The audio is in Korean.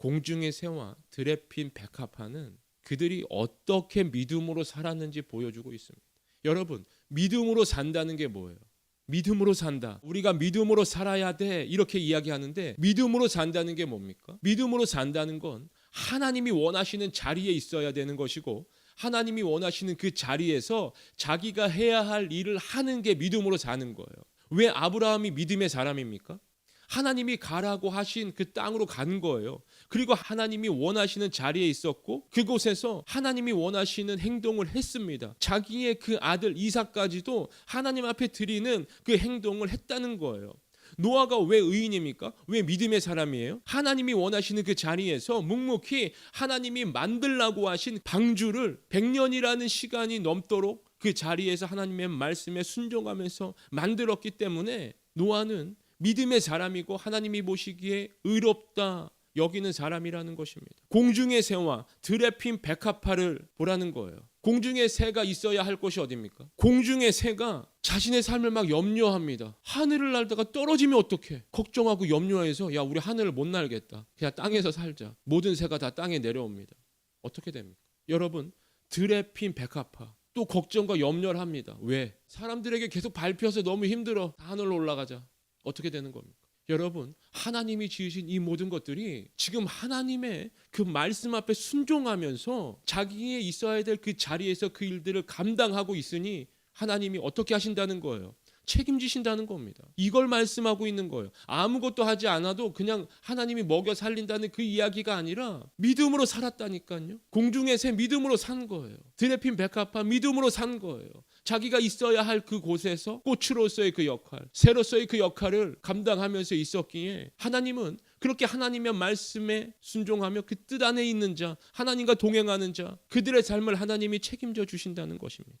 공중의 새와 들에 핀 백합화는 그들이 어떻게 믿음으로 살았는지 보여주고 있습니다. 여러분, 믿음으로 산다는 게 뭐예요? 믿음으로 산다. 우리가 믿음으로 살아야 돼. 이렇게 이야기하는데 믿음으로 산다는 게 뭡니까? 믿음으로 산다는 건 하나님이 원하시는 자리에 있어야 되는 것이고 하나님이 원하시는 그 자리에서 자기가 해야 할 일을 하는 게 믿음으로 사는 거예요. 왜 아브라함이 믿음의 사람입니까? 하나님이 가라고 하신 그 땅으로 간 거예요. 그리고 하나님이 원하시는 자리에 있었고 그곳에서 하나님이 원하시는 행동을 했습니다. 자기의 그 아들 이삭까지도 하나님 앞에 드리는 그 행동을 했다는 거예요. 노아가 왜 의인입니까? 왜 믿음의 사람이에요? 하나님이 원하시는 그 자리에서 묵묵히 하나님이 만들라고 하신 방주를 100년이라는 시간이 넘도록 그 자리에서 하나님의 말씀에 순종하면서 만들었기 때문에 노아는 믿음의 사람이고 하나님이 보시기에 의롭다 여기는 사람이라는 것입니다. 공중의 새와 들에 핀 백합화를 보라는 거예요. 공중의 새가 있어야 할 곳이 어디입니까? 공중의 새가 자신의 삶을 막 염려합니다. 하늘을 날다가 떨어지면 어떡해? 걱정하고 염려해서 야 우리 하늘을 못 날겠다. 그냥 땅에서 살자. 모든 새가 다 땅에 내려옵니다. 어떻게 됩니까? 여러분 들에 핀 백합화 또 걱정과 염려를 합니다. 왜? 사람들에게 계속 밟혀서 너무 힘들어. 다 하늘로 올라가자. 어떻게 되는 겁니까? 여러분, 하나님이 지으신 이 모든 것들이 지금 하나님의 그 말씀 앞에 순종하면서 자기의 있어야 될 그 자리에서 그 일들을 감당하고 있으니 하나님이 어떻게 하신다는 거예요? 책임지신다는 겁니다. 이걸 말씀하고 있는 거예요. 아무것도 하지 않아도 그냥 하나님이 먹여 살린다는 그 이야기가 아니라 믿음으로 살았다니까요. 공중의 새 믿음으로 산 거예요. 드레핀 백합화 믿음으로 산 거예요. 자기가 있어야 할 그 곳에서 꽃으로서의 그 역할, 새로서의 그 역할을 감당하면서 있었기에 하나님은 그렇게 하나님의 말씀에 순종하며 그 뜻 안에 있는 자, 하나님과 동행하는 자, 그들의 삶을 하나님이 책임져 주신다는 것입니다.